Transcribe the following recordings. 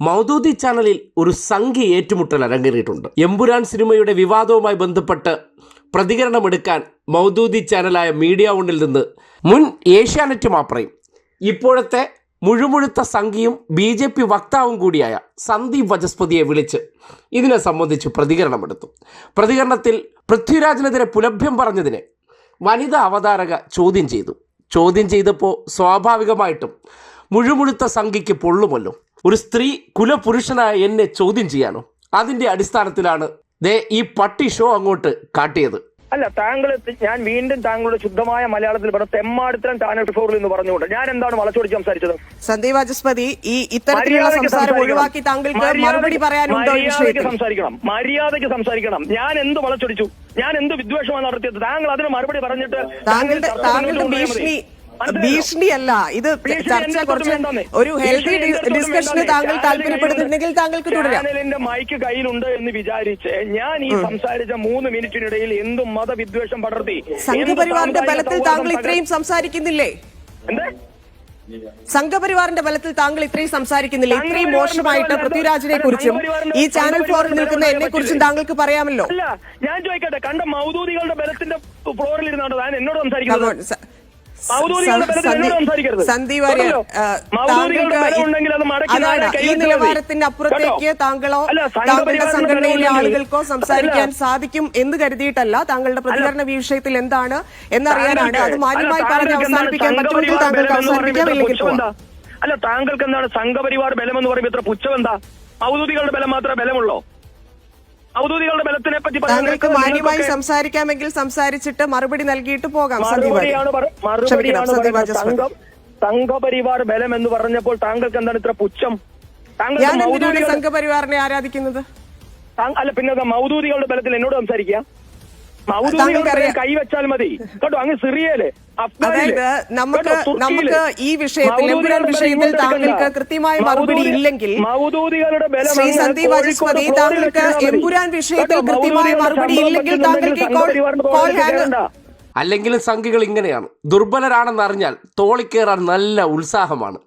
മൗദൂദി ചാനലിൽ ഒരു സംഖ്യ ഏറ്റുമുട്ടൽ അരങ്ങേറിയിട്ടുണ്ട്. എമ്പുരാൻ സിനിമയുടെ വിവാദവുമായി ബന്ധപ്പെട്ട് പ്രതികരണമെടുക്കാൻ മൗദൂദി ചാനലായ മീഡിയ വണ്ണിൽ നിന്ന് മുൻ ഏഷ്യാനെറ്റ് മാപ്രയും ഇപ്പോഴത്തെ മുഴുമുഴുത്ത സംഖ്യയും ബി ജെ പി വക്താവും കൂടിയായ സന്ദീപ് വചസ്പതിയെ വിളിച്ച് ഇതിനെ സംബന്ധിച്ച് പ്രതികരണമെടുത്തു. പ്രതികരണത്തിൽ പൃഥ്വിരാജിനെതിരെ പുലഭ്യം പറഞ്ഞതിനെ വനിതാ അവതാരക ചോദ്യം ചെയ്തു. ചോദ്യം ചെയ്തപ്പോൾ സ്വാഭാവികമായിട്ടും മുഴുമുഴുത്ത സംഖ്യയ്ക്ക് പൊള്ളുമല്ലോ. ഒരു സ്ത്രീ കുലപുരുഷനായ എന്നെ ചോദ്യം ചെയ്യാനോ? അതിന്റെ അടിസ്ഥാനത്തിലാണ് ദേ ഈ പട്ടി ഷോ അങ്ങോട്ട് കാട്ടിയത്. അല്ല താങ്കൾ ഞാൻ വീണ്ടും താങ്കളുടെ ശുദ്ധമായ മലയാളത്തിൽ പറഞ്ഞ തെമ്മാടിത്തരം ചാനൽ ഫോറിൽ എന്ന് പറഞ്ഞുകൊണ്ട് ഞാൻ എന്താണ് വളച്ചൊടിച്ച് സംസാരിച്ചത്? സന്ദീപ് വാചസ്പതി ഈ ഇത്തരത്തിലുള്ള സംസാരം ഒഴിവാക്കി താങ്കൾക്ക് മറുപടി പറയാനുണ്ടോ മര്യാദയ്ക്ക് സംസാരിക്കണം. മര്യാദയ്ക്ക് സംസാരിക്കണം. ഞാൻ എന്ത് വളച്ചൊടിച്ചു? ഞാൻ എന്ത് വിദ്വേഷമാണ് നടത്തിയത്? താങ്കൾ അതിന് മറുപടി പറഞ്ഞിട്ട് താങ്കളുടെ ഭീഷണി? ഭീഷണിയല്ല. ഇത് ചർച്ച കുറച്ച് ഒരു ഹെൽത്തി ഡിസ്കഷന് താങ്കൾ താല്പര്യപ്പെടുന്നുണ്ടെങ്കിൽ താങ്കൾക്ക് തുടരാം. ചാനലിന്റെ മൈക്ക് കയ്യിലുണ്ട് എന്ന് വിചാരിച്ച് ഞാൻ ഈ സംസാരിച്ച മൂന്ന് മിനിറ്റിനിടയിൽ എന്തും മതവിദ്വേഷം പടർത്തി. സംഘപരിവാറിന്റെ ബലത്തിൽ താങ്കൾ ഇത്രയും സംസാരിക്കുന്നില്ലേ? സംഘപരിവാറിന്റെ ബലത്തിൽ താങ്കൾ ഇത്രയും സംസാരിക്കുന്നില്ല? ഇത്രയും മോശമായിട്ട് പൃഥ്വിരാജിനെ കുറിച്ചും ഈ ചാനൽ ഫ്ലോറിൽ നിൽക്കുന്ന എന്നെ കുറിച്ചും താങ്കൾക്ക് പറയാമല്ലോ? ഞാൻ ചോദിക്കട്ടെ കണ്ട മൗദൂദികളുടെ ബലത്തിന്റെ ഫ്ലോറിൽ ഇരുന്നാണ് ഞാൻ എന്നോട് സംസാരിക്കുന്നത്? സന്ദീപ് വാര്യർ അതാണ് ഈ നിലവാരത്തിന്റെ അപ്പുറത്തേക്ക് താങ്കളോ താങ്കളുടെ സംഘടനയിലെ ആളുകൾക്കോ സംസാരിക്കാൻ സാധിക്കും എന്ന് കരുതിയിട്ടല്ല. താങ്കളുടെ പ്രതികരണ വിഷയത്തിൽ എന്താണ് എന്നറിയാനാണ്. അത് മാന്യമായി പറഞ്ഞ് അവസാനിപ്പിക്കാൻ പറ്റുമെങ്കിൽ താങ്കൾക്ക് അവസാനിപ്പിക്കാം ഇല്ലെങ്കിൽ പോവാം. അല്ല താങ്കൾക്ക് എന്താണ് സംഘപരിവാർ ബലം എന്ന് പറയുമ്പോൾ ഇത്ര പുച്ഛം എന്താ? ബലം മാത്രമേ ബലമുള്ളൂ? ഔദ്യോഗികളുടെ ബലത്തിനെ പറ്റി താങ്കൾക്ക് മാന്യമായി സംസാരിക്കാമെങ്കിൽ സംസാരിച്ചിട്ട് മറുപടി നൽകിയിട്ട് പോകാം. സംഘം സംഘപരിവാർ ബലം എന്ന് പറഞ്ഞപ്പോൾ താങ്കൾക്ക് എന്താണ് ഇത്ര പുച്ഛം? താങ്കൾ ഞാൻ എന്തിനാണ് സംഘപരിവാറിനെ ആരാധിക്കുന്നത്? അല്ല പിന്നെ മൗദൂദികളുടെ ബലത്തിൽ എന്നോട് സംസാരിക്കുക. കൈവച്ചാൽ മതി. കേട്ടോ അങ്ങ് സിറിയയിൽ അതായത് നമുക്ക് നമുക്ക് ഈ വിഷയത്തിൽ എമ്പുരാൻ വിഷയത്തിൽ താങ്കൾക്ക് കൃത്യമായ മറുപടി ഇല്ലെങ്കിൽ ശ്രീ സന്ദീപ് കോഴിക്കോട് താങ്കൾക്ക് എമ്പുരാൻ വിഷയത്തിൽ കൃത്യമായ മറുപടി ഇല്ലെങ്കിൽ താങ്കൾക്ക് ഈ കോൾ ഹാങ് കയറണ്ട. അല്ലെങ്കിലും സംഖ്യകൾ ഇങ്ങനെയാണ്. ദുർബലരാണെന്നറിഞ്ഞാൽ തോളിക്കേറാൻ നല്ല ഉത്സാഹമാണ്.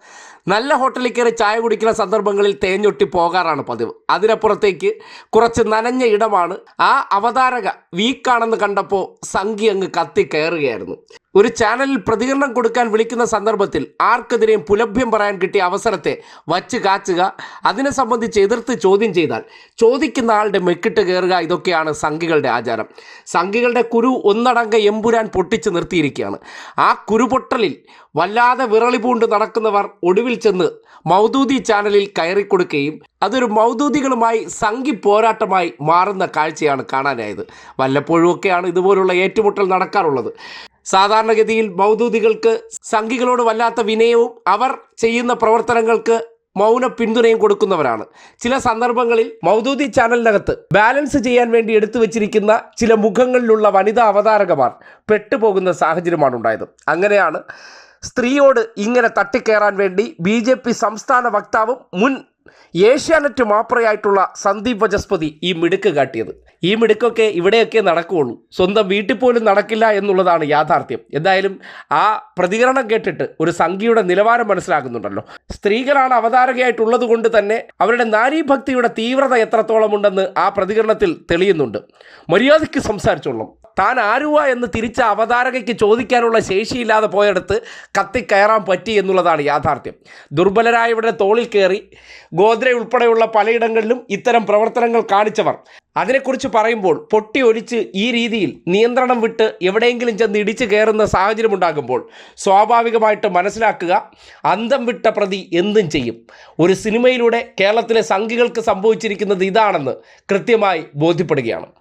നല്ല ഹോട്ടലിൽ കയറി ചായ കുടിക്കുന്ന സന്ദർഭങ്ങളിൽ തേഞ്ഞൊട്ടി പോകാറാണ് പതിവ്. അതിനപ്പുറത്തേക്ക് കുറച്ച് നനഞ്ഞ ഇടമാണ് ആ അവതാരക വീക്കാണെന്ന് കണ്ടപ്പോൾ സംഖ്യ അങ്ങ് കത്തി കയറുകയായിരുന്നു. ഒരു ചാനലിൽ പ്രതികരണം കൊടുക്കാൻ വിളിക്കുന്ന സന്ദർഭത്തിൽ ആർക്കെതിരെയും പുലഭ്യം പറയാൻ കിട്ടിയ അവസരത്തെ വച്ച് കാച്ചുക അതിനെ സംബന്ധിച്ച് എതിർത്ത് ചോദ്യം ചെയ്താൽ ചോദിക്കുന്ന ആളുടെ മെക്കിട്ട് കയറുക ഇതൊക്കെയാണ് സംഘികളുടെ ആചാരം. സംഘികളുടെ കുരു ഒന്നടങ്ക എമ്പുരാൻ പൊട്ടിച്ച് നിർത്തിയിരിക്കുകയാണ്. ആ കുരുപൊട്ടലിൽ വല്ലാതെ വിറളി പൂണ്ട് നടക്കുന്നവർ ഒടുവിൽ ചെന്ന് മൗദൂദി ചാനലിൽ കയറി കയറിക്കൊടുക്കുകയും അതൊരു മൗദൂദികളുമായി സംഘി പോരാട്ടമായി മാറുന്ന കാഴ്ചയാണ് കാണാനായത്. വല്ലപ്പോഴും ഒക്കെയാണ് ഇതുപോലുള്ള ഏറ്റുമുട്ടൽ നടക്കാറുള്ളത്. സാധാരണഗതിയിൽ മൗദൂദികൾക്ക് സംഘികളോട് വല്ലാത്ത വിനയവും അവർ ചെയ്യുന്ന പ്രവർത്തനങ്ങൾക്ക് മൗന പിന്തുണയും കൊടുക്കുന്നവരാണ്. ചില സന്ദർഭങ്ങളിൽ മൗദൂദി ചാനലിനകത്ത് ബാലൻസ് ചെയ്യാൻ വേണ്ടി എടുത്തു വെച്ചിരിക്കുന്ന ചില മുഖങ്ങളിലുള്ള വനിതാ അവതാരകമാർ പെട്ടുപോകുന്ന സാഹചര്യമാണ് ഉണ്ടായത് അങ്ങനെയാണ് സ്ത്രീയോട് ഇങ്ങനെ തട്ടിക്കയറാൻ വേണ്ടി ബി ജെ പി സംസ്ഥാന വക്താവും മുൻ ഏഷ്യാനെറ്റ് മാപ്രയായിട്ടുള്ള സന്ദീപ് വചസ്പതി ഈ മിടുക്ക് കാട്ടിയത്. ഈ മിടുക്കൊക്കെ ഇവിടെയൊക്കെ നടക്കുകയുള്ളൂ. സ്വന്തം വീട്ടിൽ പോലും നടക്കില്ല എന്നുള്ളതാണ് യാഥാർത്ഥ്യം. എന്തായാലും ആ പ്രതികരണം കേട്ടിട്ട് ഒരു സംഖ്യയുടെ നിലവാരം മനസ്സിലാക്കുന്നുണ്ടല്ലോ. സ്ത്രീകളാണ് അവതാരകയായിട്ടുള്ളത് കൊണ്ട് തന്നെ അവരുടെ നാരീഭക്തിയുടെ തീവ്രത എത്രത്തോളം ഉണ്ടെന്ന് ആ പ്രതികരണത്തിൽ തെളിയുന്നുണ്ട്. മര്യാദയ്ക്ക് സംസാരിച്ചോളണം താൻ ആരുവ എന്ന് തിരിച്ച അവതാരകയ്ക്ക് ചോദിക്കാനുള്ള ശേഷിയില്ലാതെ പോയെടുത്ത് കത്തിക്കയറാൻ പറ്റി എന്നുള്ളതാണ് യാഥാർത്ഥ്യം. ദുർബലരായവരുടെ തോളിൽ കയറി ഗോദ്ര ഉൾപ്പെടെയുള്ള പലയിടങ്ങളിലും ഇത്തരം പ്രവർത്തനങ്ങൾ കാണിച്ചവർ. അതിനെക്കുറിച്ച് പറയുമ്പോൾ പൊട്ടി ഒലിച്ച് ഈ രീതിയിൽ നിയന്ത്രണം വിട്ട് എവിടെയെങ്കിലും ചെന്ന് ഇടിച്ചു കയറുന്ന സാഹചര്യമുണ്ടാകുമ്പോൾ സ്വാഭാവികമായിട്ട് മനസ്സിലാക്കുക അന്തം വിട്ട പ്രതി എന്തും ചെയ്യും. ഒരു സിനിമയിലൂടെ കേരളത്തിലെ സംഘികൾക്ക് സംഭവിച്ചിരിക്കുന്നത് ഇതാണെന്ന് കൃത്യമായി ബോധ്യപ്പെടുകയാണ്.